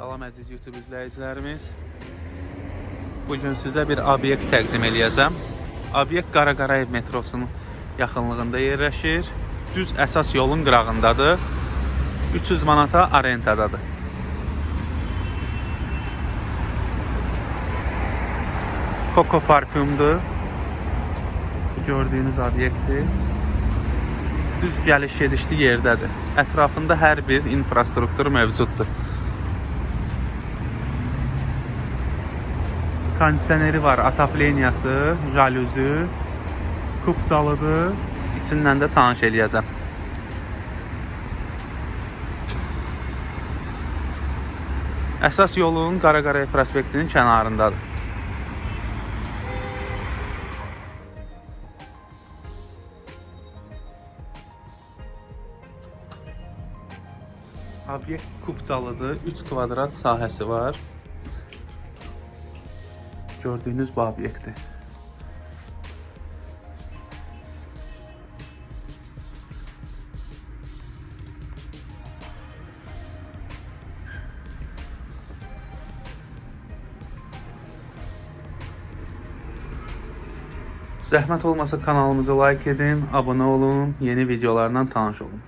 Salam əziz YouTube izləyicilərimiz. Bugün sizə bir obyekt təqdim eləyəcəm. Obyekt Qaraqarayev metrosunun yaxınlığında yerləşir. Düz əsas yolun qırağındadır. 300 manata arendadadır. Coco parfümdür. Gördüyünüz obyekti. Düz gəliş gedişli yerdədir. Ətrafında hər bir infrastruktur mövcuddur. Kondisioneri var, atapleniyası, jalüzü, kupçalıdır. İçindən də tanış eləyəcəm. Əsas yolun Qaraqarayev prospektinin kənarındadır. Obyekt kupçalıdır. 3 kvadrat sahəsi var. Gördüyünüz bu obyekti. Zəhmət olmasa kanalımızı like edin, abunə olun, yeni videolarla tanış olun.